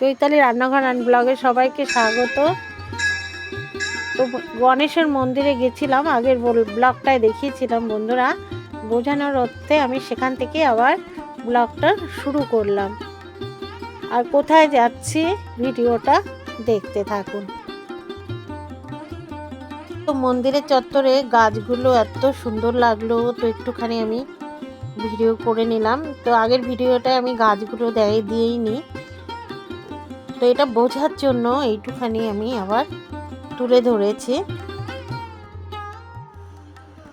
চৈতালি রান্নাঘর অ্যান্ড ব্লগে সবাইকে স্বাগত। তো গণেশের মন্দিরে গেছিলাম, আগের বল- ব্লগটায় দেখিয়েছিলাম বন্ধুরা। বোঝানোর অর্থে আমি সেখান থেকে আবার ব্লগটা শুরু করলাম। আর কোথায় যাচ্ছি ভিডিওটা দেখতে থাকুন। তো মন্দিরের চত্বরে গাছগুলো এত সুন্দর লাগল, তো একটুখানি আমি ভিডিও করে নিলাম। তো আগের ভিডিওটায় আমি গাছগুলো দেয় দিয়েই নি তো এটা বোঝার জন্য এইটুখানি আমি আবার তুলে ধরেছি।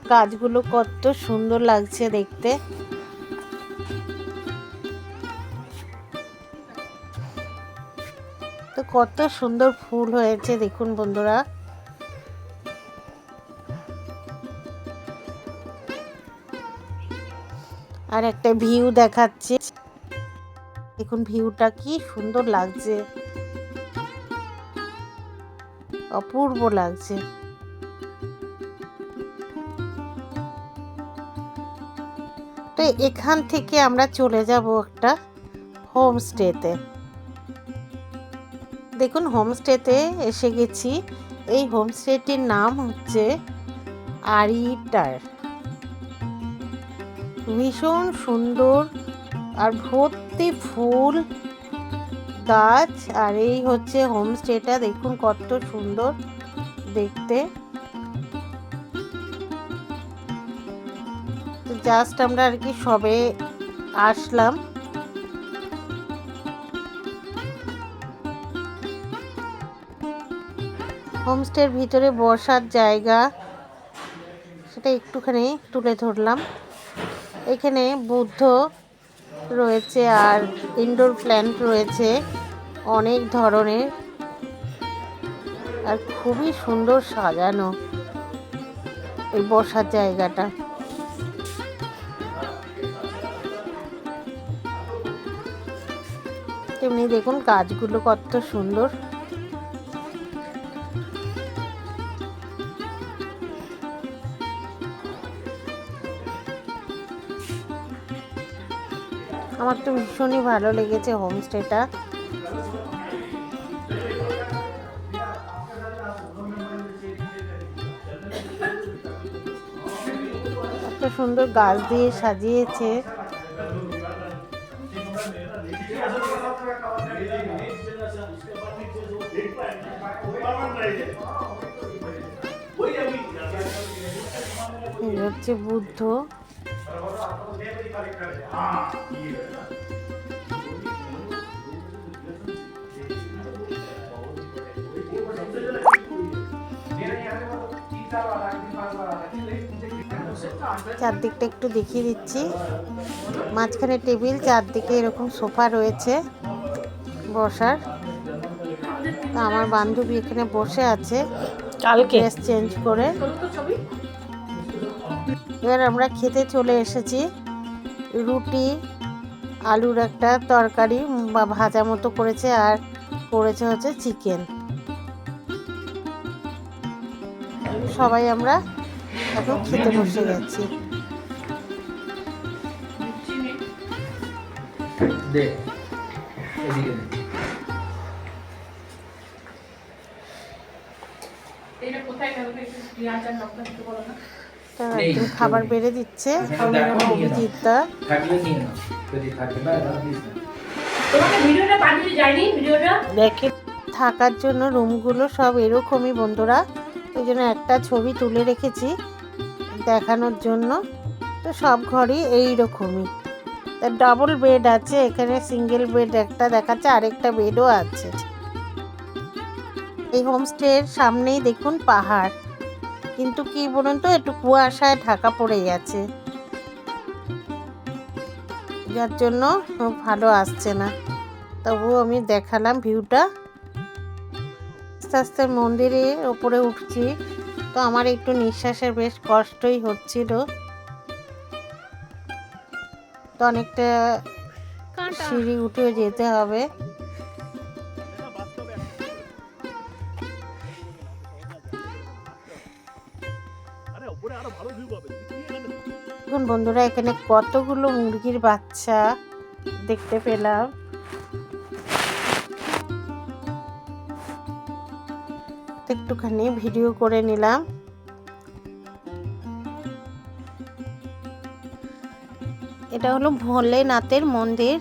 গাছগুলো কত সুন্দর লাগছে দেখতে। তো কত সুন্দর ফুল হয়েছে দেখুন বন্ধুরা। আর একটা ভিউ দেখাচ্ছে। দেখুন ভিউটা কি সুন্দর লাগছে। অপূর্ব লাগছে। তো এখান থেকে আমরা চলে যাব একটা হোমস্টেতে দেখুন হোমস্টেতে এসে গেছি। এই হোমস্টেটির নাম হচ্ছে আরিটার। ভীষণ সুন্দর আর ভর্তি ফুল গাছ, আর এই হচ্ছে হোমস্টেটা। দেখুন কত সুন্দর দেখতে। জাস্ট আমরা আর কি সবে আসলাম। হোমস্টের ভিতরে বসার জায়গা, সেটা একটুখানি তুলে ধরলাম। এখানে বুদ্ধ রয়েছে আর ইনডোর প্ল্যান্ট রয়েছে। অনেক ধরনের আর খুবই সুন্দর সাজানো এই বসার জায়গাটা। তেমনি দেখুন গাছগুলো কত সুন্দর। আমার তো ভীষণই ভালো লেগেছে হোমস্টেটা এত সুন্দর গাছ দিয়ে সাজিয়েছে। হচ্ছে বুদ্ধ। চারদিকটা একটু দেখিয়ে দিচ্ছি। মাঝখানে টেবিল চারদিকে এরকম সোফা রয়েছে বসার। তা আমার বান্ধবী এখানে বসে আছে। কালকে? ড্রেস চেঞ্জ করে। এবার আমরা খেতে চলে এসেছি। রুটি আলুর একটা তরকারি বা ভাজা মতো করেছে আর করেছে হচ্ছে চিকেন। সবাই আমরা এখন খেতে বসে খাবার বেড়ে দিচ্ছে। দেখে থাকার জন্য রুমগুলো সব এরকমই বন্ধুরা। ওই জন্য একটা ছবি তুলে রেখেছি। দেখানোর জন্য। তো সব ঘরই এই রকমই তা ডাবল বেড আছে, এখানে সিঙ্গেল বেড একটা দেখাচ্ছে, আরেকটা বেডও আছে। এই হোমস্টের সামনেই দেখুন পাহাড়। কিন্তু কি বলুন তো, একটু কুয়াশায় ঢাকা পড়ে গেছে। যার জন্য ভালো আসছে না। তবুও আমি দেখালাম ভিউটা আস্তে আস্তে মন্দিরের ওপরে উঠছি। তো আমার একটু নিঃশ্বাসের বেশ কষ্টই হচ্ছিল। তো অনেকটা সিঁড়ি উঠে যেতে হবে। দেখুন বন্ধুরা এখানে কতগুলো মুরগির বাচ্চা দেখতে পেলাম। একটুখানি ভিডিও করে নিলাম। এটা হলো ভোলেনাথের মন্দির।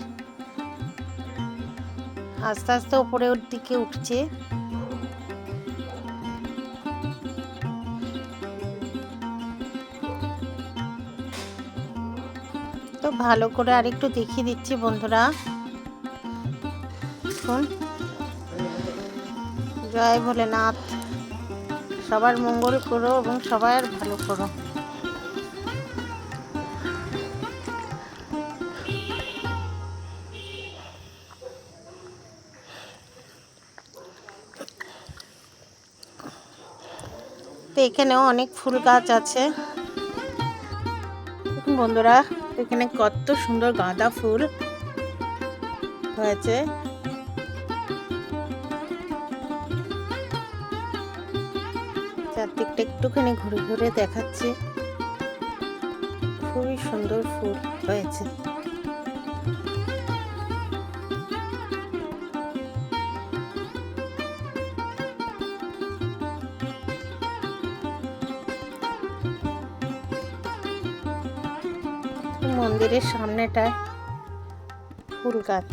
আস্তে আস্তে ওপরের দিকে উঠছে। তো ভালো করে আরেকটু দেখিয়ে দিচ্ছি বন্ধুরা। জয় ভোলেনাথ। সবার মঙ্গল করো এবং সবার ভালো করো। তো এখানেও অনেক ফুল গাছ আছে। বন্ধুরা, এখানে কত সুন্দর গাঁদা ফুল হয়েছে। একটুখানি ঘুরে ঘুরে দেখাচ্ছি। খুবই সুন্দর ফুল হয়েছে। মন্দিরের সামনেটায় ফুল গাছ।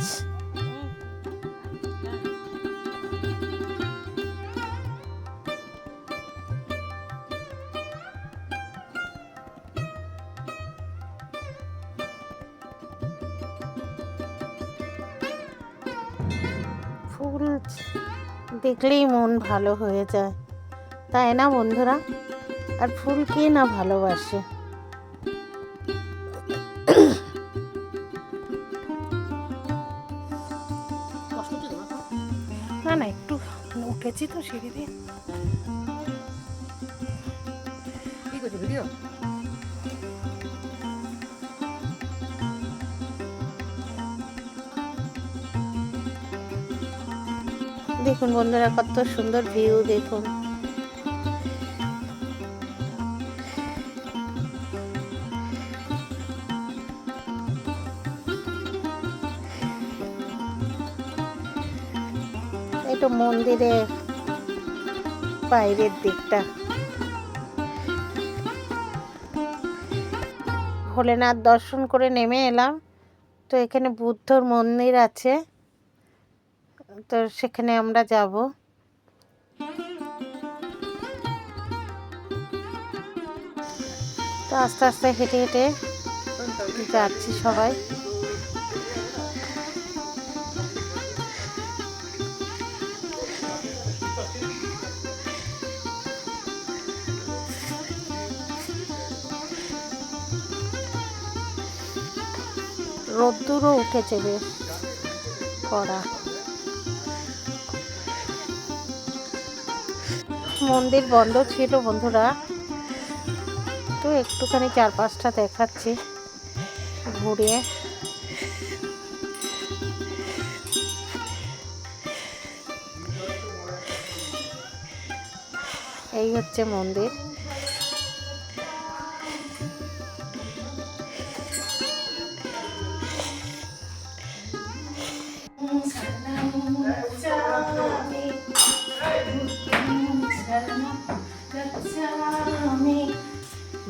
দেখলেই মন ভালো হয়ে যায়। তাই না বন্ধুরা? আর ফুল কে না ভালোবাসে? না না, একটু উঠেছি তো সিঁড়ি দিয়ে। ভিডিও? দেখুন বন্ধুরা, কত সুন্দর ভিউ দেখুন। এটা মন্দিরের বাইরের দিকটা। ভোলেনাথ দর্শন করে নেমে এলাম। তো এখানে বুদ্ধর মন্দির আছে। তো সেখানে আমরা যাব। তো আস্তে আস্তে হেঁটে হেঁটে যাচ্ছি সবাই। রোদ্দুরও উঠেছে বেশ কড়া। মন্দির বন্ধ ছিল বন্ধুরা। তো একটুখানি চারপাশটা দেখাচ্ছি ঘুরে। এই হচ্ছে মন্দির।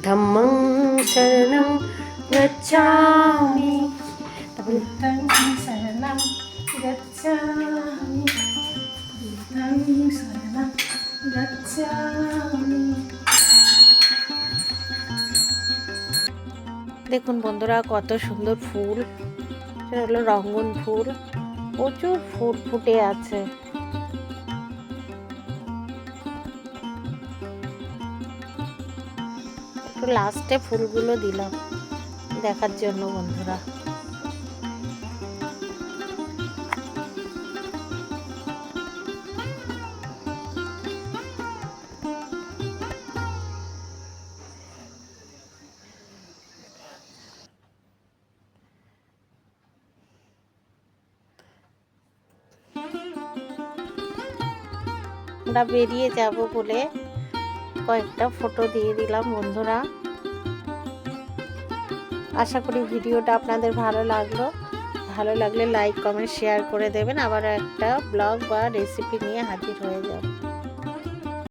ধম্মং শরণং গচ্ছামি বুদ্ধং শরণং গচ্ছামি বুদ্ধং শরণং গচ্ছামি দেখুন বন্ধুরা কত সুন্দর ফুল। সেটা হলো রঙ্গন ফুল। প্রচুর ফুল ফুটে আছে। লাস্টে ফুলগুলো দিলাম। দেখার জন্য বন্ধুরা। আমরা বেরিয়ে যাব বলে কয়েকটা ফটো দিয়ে দিলাম বন্ধুরা। আশা করি ভিডিওটা আপনাদের ভালো লাগল। ভালো লাগলে লাইক কমেন্ট শেয়ার করে দেবেন। আবার একটা ব্লগ বা রেসিপি নিয়ে হাজির হয়ে যাব।